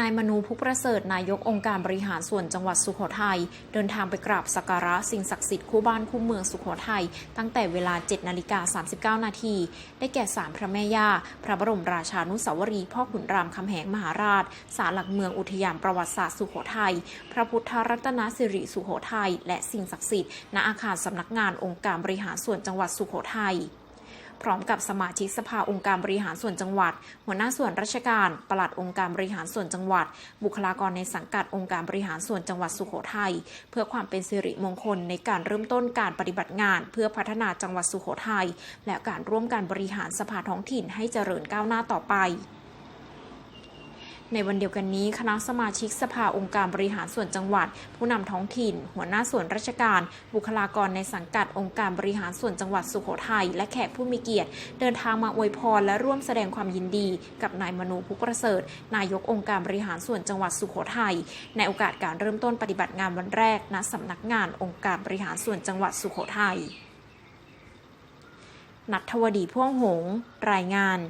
นายมนูพุกประเสริฐนายกองค์การบริหารส่วนจังหวัดสุโขทัยเดินทางไปกราบสักการะสิ่งศักดิ์สิทธิ์คู่บ้านคู่เมืองสุโขทัยตั้งแต่เวลา 7 นาฬิกา 39 นาที ได้แก่ศาลพระแม่ย่า พระบรมราชานุสาวรี พ่อขุนรามคำแหงมหาราชศาลหลักเมืองอุทยานประวัติศาสตร์สุโขทัยพระพุทธรัตนสิริสุโขทัยและสิ่งศักดิ์สิทธิ์ณอาคารสำนักงานองค์การบริหารส่วนจังหวัดสุโขทัย พร้อมกับสมาชิกสภาองค์การบริหารส่วนจังหวัด หัวหน้าส่วนราชการ ปลัดองค์การบริหารส่วนจังหวัด บุคลากรในสังกัดองค์การบริหารส่วนจังหวัดสุโขทัยเพื่อความเป็นสิริมงคลในการเริ่มต้นการปฏิบัติงาน เพื่อพัฒนาจังหวัดสุโขทัยและการร่วมการบริหารสภาท้องถิ่นให้เจริญก้าวหน้าต่อไป ในวันเดียวกันนี้ คณะสมาชิกสภาองค์การบริหารส่วนจังหวัด ผู้นำท้องถิ่น หัวหน้าส่วนราชการ บุคลากรในสังกัดองค์การบริหารส่วนจังหวัดสุโขทัยและแขกผู้มีเกียรติ เดินทางมาอวยพรและร่วมแสดงความยินดี กับนายมนูพุกประเสริฐ นายกองค์การบริหารส่วนจังหวัดสุโขทัยในโอกาสการเริ่มต้นปฏิบัติงานวันแรกณสำนักงานองค์การบริหารส่วนจังหวัดสุโขทัยนัทวดีพ่วงหงส์รายงาน